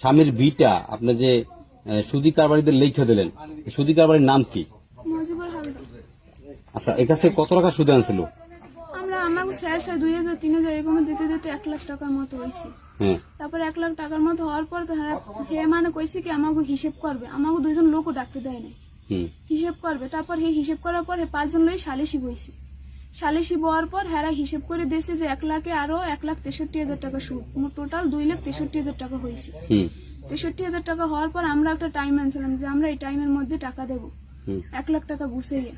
স্বামীর বিটা আপনি যে সুদি কারবারিদের লেখা দিলেন সুদি কারবারির নাম কি? আচ্ছা এর কাছে কত টাকা সুদ আনছিল? আমরা আমাকে স্যার স্যার দুই হাজার তিন হাজার এরকম দিতে দিতে এক লাখ টাকার মতো হয়েছে। হ্যাঁ। তারপর এক লাখ টাকার মতো হওয়ার পর হ্যাঁ হে মানে কইছে কি আমাকে হিসেব করবে। আমাকে দুইজন লোকও ডাকতে দেয় নাই। হিসেব করবে। তারপর হে হিসেব করার পর পাঁচজন লোক সালিশি বইছে সালিশি বওয়ার পর হেরা হিসেব করে দিয়েছে যে এক লাখে আরও এক লাখ তেষট্টি হাজার টাকা সুদ। টোটাল দুই লাখ তেষট্টি হাজার টাকা হয়েছে তেষট্টি হাজার টাকা হওয়ার পর আমরা একটা টাইম আনছিলাম যে আমরা এই টাইমের মধ্যে টাকা দেবো। এক লাখ টাকা গুছাইয়া।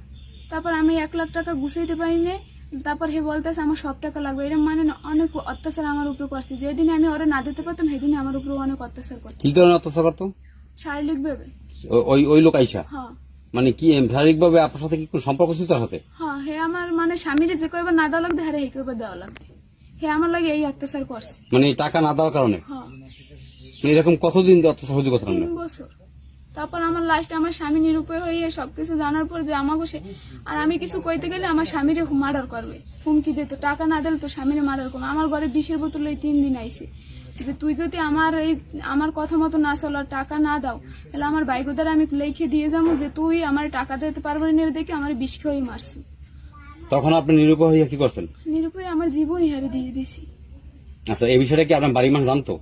তারপর আমি এক লাখ টাকা গুছাইতে পারি নাই। তারপর হে বলতেছে আমার সব টাকা লাগবে। এরকম মানে অনেক অত্যাচার আমার উপরে করছে। যেদিন আমি ওরা না দিতে পারতাম সেদিন আমার উপরে অনেক অত্যাচার করছে কি ধরনের অত্যাচার করতো? শারীরিক ভাবে ওই ওই লোক আইসা? হ্যাঁ। মানে কি শারীরিক ভাবে আপনার সাথে কি কোনো সম্পর্ক ছিল তার সাথে? হ্যাঁ হে আমার মানে স্বামীর যে কইবার না দেওয়া লাগবে হ্যাঁ হে কইবার দেওয়া লাগবে। হে আমার লাগে এই অত্যাচার করছে। মানে টাকা না দেওয়ার কারণে? হ্যাঁ। মানে এরকম কতদিন অত্যাচার সহ্য করতে তিন বছর। তারপর আমার লাস্টে আমার স্বামী নিরুপায় হয়ে সবকিছু জানার পর যে আমাকে সে আর আমি কিছু কইতে গেলে আমার স্বামীরে মার্ডার করবে। হুমকি দিত টাকা না দিলে তো স্বামীরে মার্ডার করবে। আমার ঘরে বিষের বোতল এই তিন দিন আইছে। যে তুই যদি আমার এই আমার কথা মতো না চলো আর টাকা না দাও তাহলে আমার বাইকোদার আমি লিখে দিয়ে যাব যে তুই আমার টাকা দিতে পারব না দেখে আমার বিষ খেয়ে মারছি। তখন আপনি নিরুপায় হইয়া কি করছেন? নিরুপায় আমার জীবনই হারে দিয়ে দিছি। আচ্ছা এই বিষয়টা কি আপনার বাড়ির মানুষ জানতো?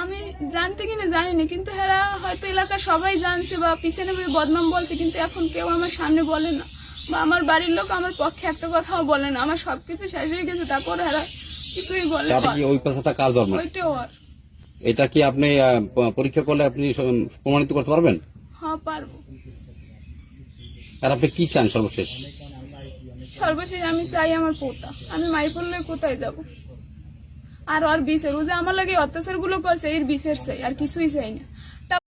আমি জানতে কিনা জানি না কিন্তু হেরা হয়তো এলাকার সবাই জানছে বা পিছনে বদনাম বলছে কিন্তু এখন কেউ আমার সামনে বলে না। বা আমার বাড়ির লোক আমার পক্ষে একটা কথাও বলে না। আমার সবকিছু শেষ হয়ে গেছে তারপর হেরা কিছুই বলে ওই পেশাটা কার জন্ম? ওইটা ওর এটা কি আপনি পরীক্ষা করলে আপনি প্রমাণিত করতে পারবেন? হ্যাঁ পারব। আর আপনি কি চান সর্বশেষ? সর্বশেষ আমি চাই আমার পোতা। আমি মাই পড়লে কোথায় যাব? আর ওর বিষের ও যে আমার লাগে অত্যাচারগুলো করছে এর বিষের চাই আর কিছুই চাই না।